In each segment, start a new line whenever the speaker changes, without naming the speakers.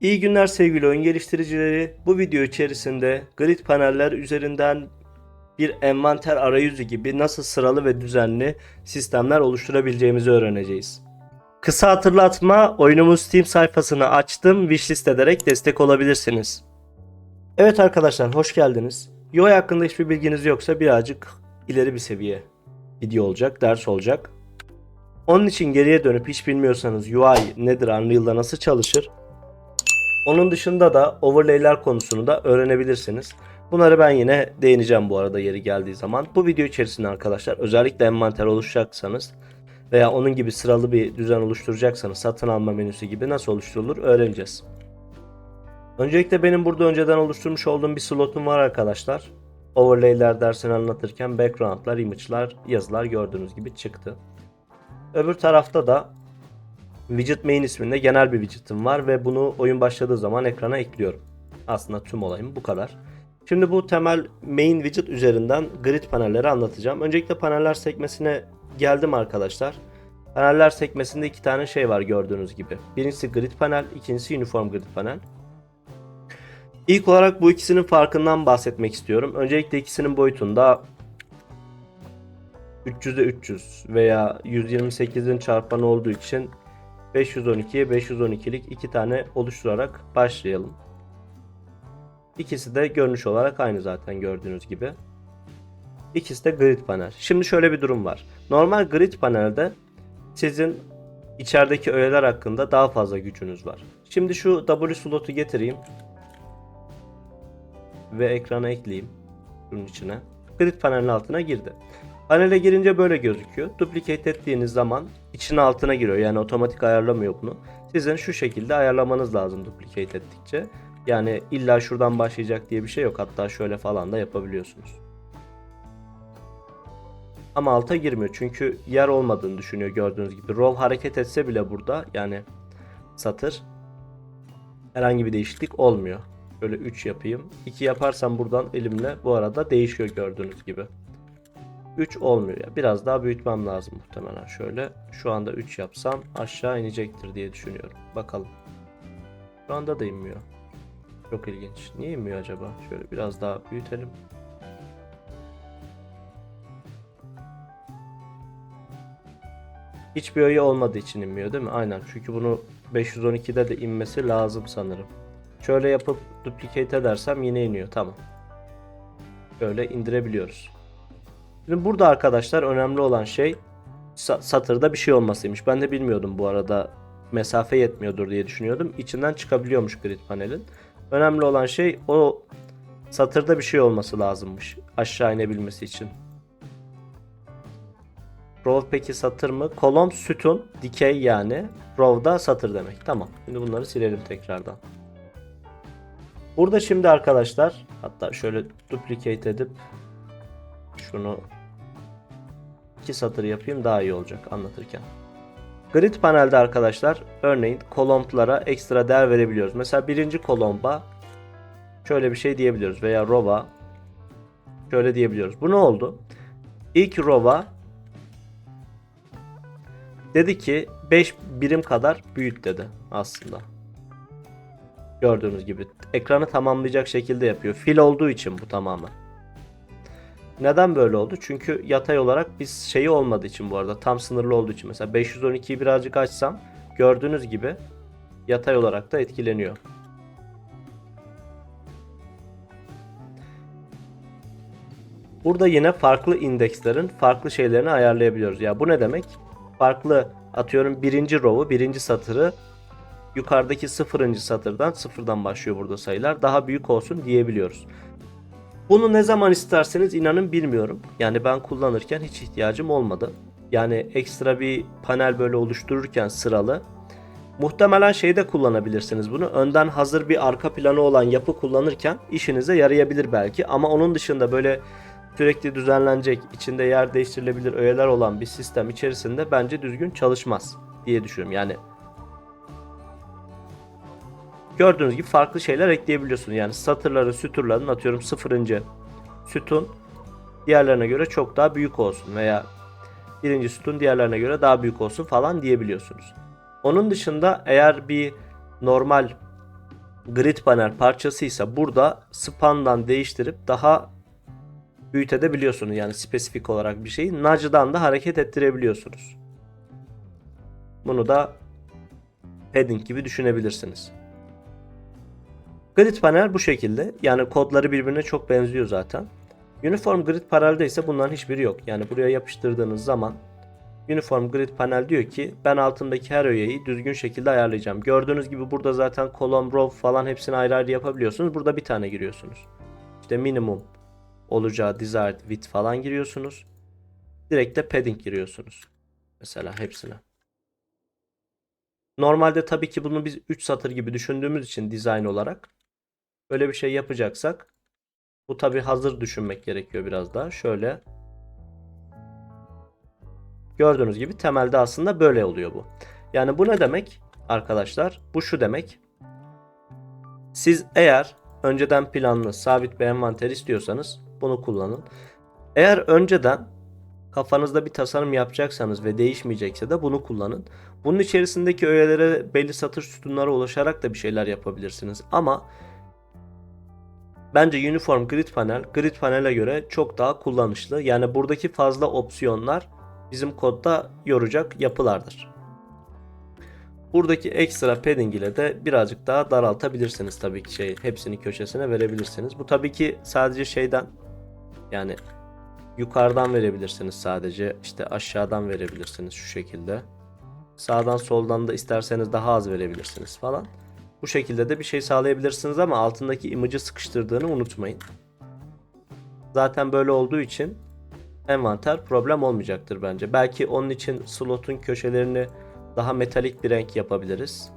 İyi günler sevgili oyun geliştiricileri. Bu video içerisinde grid paneller üzerinden bir envanter arayüzü gibi nasıl sıralı ve düzenli sistemler oluşturabileceğimizi öğreneceğiz. Kısa hatırlatma, oyunumuz Steam sayfasını açtım, wishlist ederek destek olabilirsiniz. Evet arkadaşlar, hoş geldiniz. UI hakkında hiçbir bilginiz yoksa birazcık ileri bir seviye video olacak, ders olacak. Onun için geriye dönüp hiç bilmiyorsanız UI nedir, Unreal'da nasıl çalışır, onun dışında da overlay'ler konusunu da öğrenebilirsiniz. Bunları ben yine değineceğim bu arada yeri geldiği zaman. Bu video içerisinde arkadaşlar özellikle envanter oluşacaksanız veya onun gibi sıralı bir düzen oluşturacaksanız satın alma menüsü gibi nasıl oluşturulur öğreneceğiz. Öncelikle benim burada önceden oluşturmuş olduğum bir slotum var arkadaşlar. Overlay'ler dersini anlatırken background'lar, image'lar, yazılar gördüğünüz gibi çıktı. Öbür tarafta da Widget main isminde genel bir widget'ım var ve bunu oyun başladığı zaman ekrana ekliyorum. Aslında tüm olayım bu kadar. Şimdi bu temel main widget üzerinden grid panelleri anlatacağım. Öncelikle paneller sekmesine geldim arkadaşlar. Paneller sekmesinde iki tane şey var gördüğünüz gibi. Birincisi grid panel, ikincisi uniform grid panel. İlk olarak bu ikisinin farkından bahsetmek istiyorum. Öncelikle ikisinin boyutunda 300'e 300 veya 128'in çarpanı olduğu için 512'ye 512'lik iki tane oluşturarak başlayalım. İkisi de görünüş olarak aynı zaten gördüğünüz gibi. İkisi de grid panel. Şimdi şöyle bir durum var. Normal grid panelde sizin içerideki öğeler hakkında daha fazla gücünüz var. Şimdi şu W slotu getireyim. Ve ekrana ekleyeyim. Bunun içine. Grid panelin altına girdi. Panele girince böyle gözüküyor. Duplicate ettiğiniz zaman için altına giriyor. Yani otomatik ayarlamıyor bunu. Sizin şu şekilde ayarlamanız lazım duplicate ettikçe. Yani illa şuradan başlayacak diye bir şey yok. Hatta şöyle falan da yapabiliyorsunuz. Ama alta girmiyor. Çünkü yer olmadığını düşünüyor gördüğünüz gibi. Row hareket etse bile burada yani satır herhangi bir değişiklik olmuyor. Böyle 3 yapayım. 2 yaparsam buradan elimle bu arada değişiyor gördüğünüz gibi. 3 olmuyor ya. Biraz daha büyütmem lazım muhtemelen şöyle. Şu anda 3 yapsam aşağı inecektir diye düşünüyorum. Bakalım. Şu anda da inmiyor. Çok ilginç. Niye inmiyor acaba? Şöyle biraz daha büyütelim. Hiçbir öğe olmadığı için inmiyor değil mi? Aynen. Çünkü bunu 512'de de inmesi lazım sanırım. Şöyle yapıp duplicate edersem yine iniyor. Tamam. Böyle indirebiliyoruz. Şimdi burada arkadaşlar önemli olan şey sa- satırda bir şey olmasıymış. Ben de bilmiyordum bu arada. Mesafe yetmiyordur diye düşünüyordum. İçinden çıkabiliyormuş grid panelin. Önemli olan şey o satırda bir şey olması lazımmış. Aşağı inebilmesi için. Row peki satır mı? Kolom sütun, dikey yani. Row'da satır demek. Tamam. Şimdi bunları silelim tekrardan. Burada şimdi arkadaşlar hatta şöyle duplicate edip şunu iki satır yapayım daha iyi olacak anlatırken. Grid panelde arkadaşlar örneğin kolomplara ekstra değer verebiliyoruz. Mesela birinci kolomba şöyle bir şey diyebiliyoruz veya row'a şöyle diyebiliyoruz. Bu ne oldu? İlk row'a dedi ki 5 birim kadar büyüt dedi aslında. Gördüğünüz gibi ekranı tamamlayacak şekilde yapıyor. Fil olduğu için bu tamamen. Neden böyle oldu? Çünkü yatay olarak biz şeyi olmadığı için bu arada tam sınırlı olduğu için mesela 512'yi birazcık açsam gördüğünüz gibi yatay olarak da etkileniyor. Burada yine farklı indekslerin farklı şeylerini ayarlayabiliyoruz. Ya bu ne demek? Farklı atıyorum birinci row'u, birinci satırı yukarıdaki sıfırıncı satırdan sıfırdan başlıyor burada sayılar. Daha büyük olsun diyebiliyoruz. Bunu ne zaman isterseniz inanın bilmiyorum. Yani ben kullanırken hiç ihtiyacım olmadı. Yani ekstra bir panel böyle oluştururken sıralı. Muhtemelen şeyde kullanabilirsiniz bunu. Önden hazır bir arka planı olan yapı kullanırken işinize yarayabilir belki. Ama onun dışında böyle sürekli düzenlenecek, içinde yer değiştirilebilir öğeler olan bir sistem içerisinde bence düzgün çalışmaz diye düşünüyorum. Yani gördüğünüz gibi farklı şeyler ekleyebiliyorsunuz. Yani satırların, süturların atıyorum sıfırıncı sütun diğerlerine göre çok daha büyük olsun veya birinci sütun diğerlerine göre daha büyük olsun falan diyebiliyorsunuz. Onun dışında eğer bir normal grid panel parçası ise burada span'dan değiştirip daha büyütebiliyorsunuz. Yani spesifik olarak bir şeyi nudge'dan da hareket ettirebiliyorsunuz. Bunu da padding gibi düşünebilirsiniz. Grid panel bu şekilde. Yani kodları birbirine çok benziyor zaten. Uniform grid panelde ise bunların hiçbiri yok. Yani buraya yapıştırdığınız zaman Uniform Grid Panel diyor ki ben altındaki her öğeyi düzgün şekilde ayarlayacağım. Gördüğünüz gibi burada zaten column, row falan hepsini ayrı ayrı yapabiliyorsunuz. Burada bir tane giriyorsunuz. İşte minimum olacağı desired width falan giriyorsunuz. Direkt de padding giriyorsunuz. Mesela hepsine. Normalde tabii ki bunu biz 3 satır gibi düşündüğümüz için design olarak böyle bir şey yapacaksak bu tabii hazır düşünmek gerekiyor biraz daha. Şöyle Gördüğünüz gibi temelde aslında böyle oluyor bu. Yani bu ne demek arkadaşlar? Bu şu demek. Siz eğer önceden planlı sabit bir envanter istiyorsanız bunu kullanın. Eğer önceden kafanızda bir tasarım yapacaksanız ve değişmeyecekse de bunu kullanın. Bunun içerisindeki öğelere belli satır sütunlara ulaşarak da bir şeyler yapabilirsiniz. Ama bence Uniform Grid Panel Grid Panel'e göre çok daha kullanışlı. Yani buradaki fazla opsiyonlar bizim kodda yoracak yapılardır. Buradaki ekstra padding ile de birazcık daha daraltabilirsiniz tabii ki şey hepsini köşesine verebilirsiniz. Bu tabii ki sadece şeyden yani yukarıdan verebilirsiniz sadece işte aşağıdan verebilirsiniz şu şekilde. Sağdan soldan da isterseniz daha az verebilirsiniz falan. Bu şekilde de bir şey sağlayabilirsiniz ama altındaki image'ı sıkıştırdığını unutmayın. Zaten böyle olduğu için envanter problem olmayacaktır bence. Belki onun için slotun köşelerini daha metalik bir renk yapabiliriz.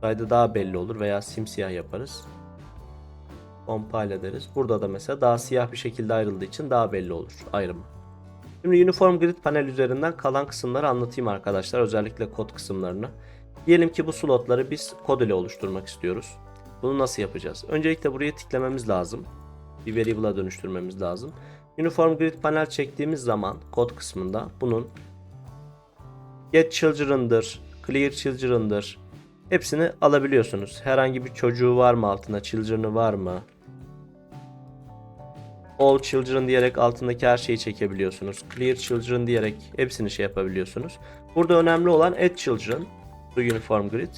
Kaydı daha belli olur veya simsiyah yaparız. Compile ederiz. Burada da mesela daha siyah bir şekilde ayrıldığı için daha belli olur ayrımı. Şimdi Uniform Grid panel üzerinden kalan kısımları anlatayım arkadaşlar. Özellikle kod kısımlarını. Diyelim ki bu slotları biz kod ile oluşturmak istiyoruz. Bunu nasıl yapacağız? Öncelikle buraya tıklamamız lazım bir variable'a dönüştürmemiz lazım. Uniform Grid Panel çektiğimiz zaman kod kısmında bunun get children'dır, clear children'dır hepsini alabiliyorsunuz. Herhangi bir çocuğu var mı altında, children'ı var mı? All children diyerek altındaki her şeyi çekebiliyorsunuz. Clear children diyerek hepsini şey yapabiliyorsunuz. Burada önemli olan add children uniform grid.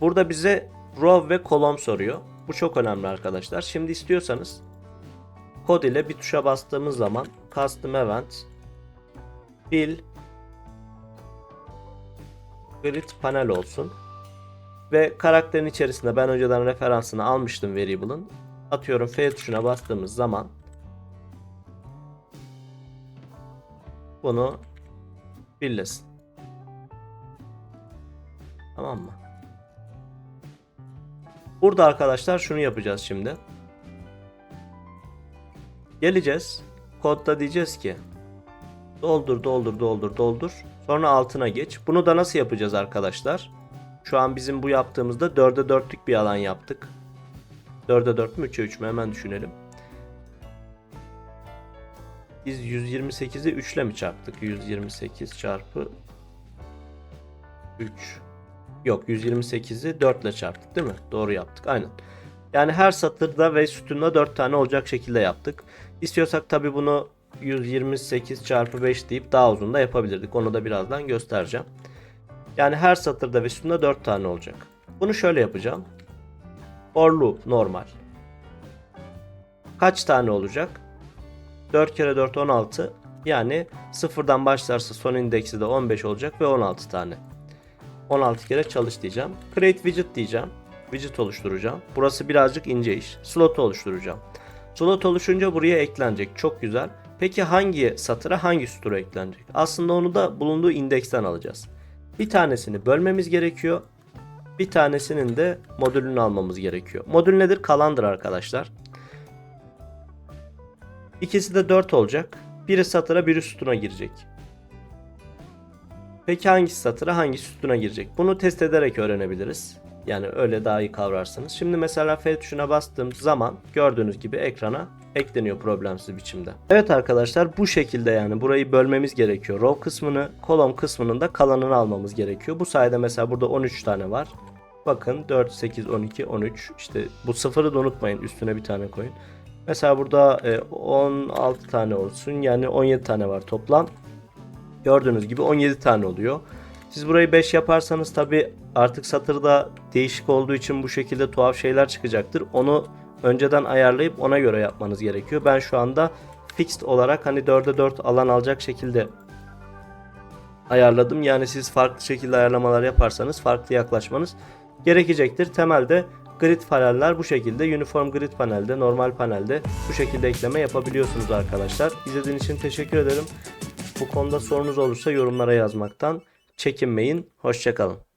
Burada bize row ve column soruyor. Bu çok önemli arkadaşlar. Şimdi istiyorsanız kod ile bir tuşa bastığımız zaman custom event fill grid panel olsun. Ve karakterin içerisinde ben önceden referansını almıştım variable'ın. Atıyorum F tuşuna bastığımız zaman bunu birlesin. Tamam mı? Burada arkadaşlar şunu yapacağız şimdi. Geleceğiz. Kodda diyeceğiz ki doldur doldur doldur doldur. Sonra altına geç. Bunu da nasıl yapacağız arkadaşlar? Şu an bizim bu yaptığımızda 4'e 4'lük bir alan yaptık. 4'e 4 mü 3'e 3 mü hemen düşünelim. Biz 128'i 3 ile mi çarptık? 128 çarpı 3. Yok 128'i 4 ile çarptık değil mi? Doğru yaptık. Aynen. Yani her satırda ve sütunda 4 tane olacak şekilde yaptık. İstiyorsak tabi bunu 128 çarpı 5 deyip daha uzun da yapabilirdik. Onu da birazdan göstereceğim. Yani her satırda ve sütunda 4 tane olacak. Bunu şöyle yapacağım. For loop normal. Kaç tane olacak? 4 kere 4 16. Yani sıfırdan başlarsa son indeksi de 15 olacak ve 16 tane. 16 kere çalış diyeceğim. Create widget diyeceğim. Widget oluşturacağım. Burası birazcık ince iş. Slot oluşturacağım. Slot oluşunca buraya eklenecek. Çok güzel. Peki hangi satıra hangi sütura eklenecek? Aslında onu da bulunduğu indeksten alacağız. Bir tanesini bölmemiz gerekiyor. Bir tanesinin de modülünü almamız gerekiyor. Modül nedir? Kalandır arkadaşlar. İkisi de 4 olacak. Biri satıra biri sütuna girecek. Peki hangi satıra hangi sütuna girecek? Bunu test ederek öğrenebiliriz. Yani öyle daha iyi kavrarsınız. Şimdi mesela F tuşuna bastığım zaman gördüğünüz gibi ekrana ekleniyor problemsiz biçimde. Evet arkadaşlar bu şekilde yani burayı bölmemiz gerekiyor. Row kısmını, kolon kısmının da kalanını almamız gerekiyor. Bu sayede mesela burada 13 tane var. Bakın 4, 8, 12, 13. İşte bu sıfırı da unutmayın. Üstüne bir tane koyun. Mesela burada e, 16 tane olsun. Yani 17 tane var toplam. Gördüğünüz gibi 17 tane oluyor. Siz burayı 5 yaparsanız tabi artık satırda değişik olduğu için bu şekilde tuhaf şeyler çıkacaktır. Onu önceden ayarlayıp ona göre yapmanız gerekiyor. Ben şu anda fixed olarak hani 4'e 4 alan alacak şekilde ayarladım. Yani siz farklı şekilde ayarlamalar yaparsanız farklı yaklaşmanız gerekecektir. Temelde grid paneller bu şekilde. Uniform grid panelde, normal panelde bu şekilde ekleme yapabiliyorsunuz arkadaşlar. İzlediğiniz için teşekkür ederim. Bu konuda sorunuz olursa yorumlara yazmaktan çekinmeyin. Hoşçakalın.